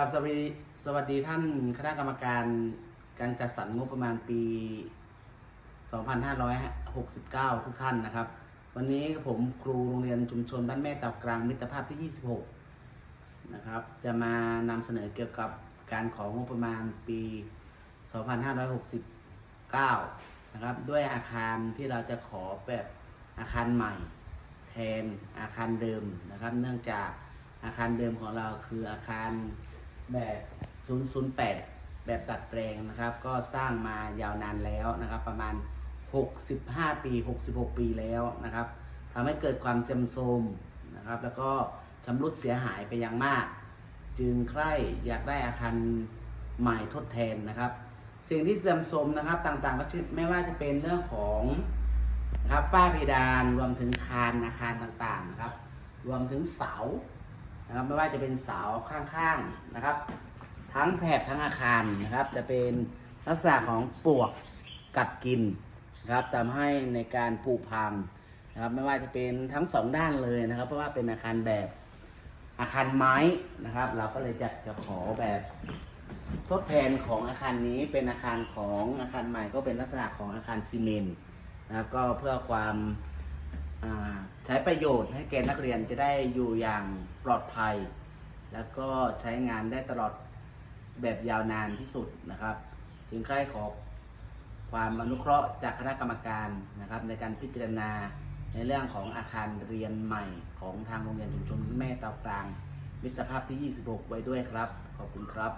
ครับสวัสดีสวัสดีท่านคณะกรรมการการจัดสรรงบประมาณปี 2569 ทุกท่านนะครับ วันนี้ผมครูโรงเรียนชุมชนบ้านแม่เต่ากลางมิตรภาพที่ 26 นะครับ จะมานำเสนอเกี่ยวกับการของงบประมาณปี 2569 นะครับ ด้วยอาคารที่เราจะขอแบบอาคารใหม่ แทนอาคารเดิมนะครับ เนื่องจากอาคารเดิมของเราคืออาคาร แบบ 008 แบบตัดแปลงนะครับ ก็สร้างมายาวนานแล้วนะครับ ประมาณ 65 ปี 66 ปีแล้วนะครับทำให้เกิดความเซมโทรมนะครับ แล้วก็ชำรุดเสียหายไปอย่างมาก จึงใคร่อยากได้อาคารใหม่ทดแทนนะครับ สิ่งที่เสื่อมโทรมนะครับต่างๆ ก็คือไม่ว่าจะเป็นเรื่องของนะครับฝ้าเพดานรวมถึงคานอาคารต่างๆนะครับ รวมถึงเสา นะครับไม่ว่าจะเป็นเสาข้างๆนะครับ ทั้งแถบทั้งอาคารนะครับ จะเป็นลักษณะของปวกกัดกินนะครับทำให้ในการผุพังนะครับไม่ว่าจะเป็นทั้งสองด้านเลยนะครับ เพราะว่าเป็นอาคารแบบอาคารไม้นะครับ เราก็เลยจะจะขอแบบทดแทนของอาคารนี้เป็นอาคารของอาคารใหม่ก็เป็นลักษณะของอาคารซีเมนต์นะครับก็เพื่อความ ใช้ประโยชน์ให้แกนักเรียนจะได้อยู่อย่างปลอดภัย แล้วก็ใช้งานได้ตลอดแบบยาวนานที่สุดนะครับจึงใครขอความอนุเคราะห์จากคณะกรรมการนะครับ ในการพิจารณาในเรื่องของอาคารเรียนใหม่ของทางโรงเรียนชุมชนแม่เตากลาง มิตรภาพที่ 26 ไว้ด้วยครับ ขอบคุณครับ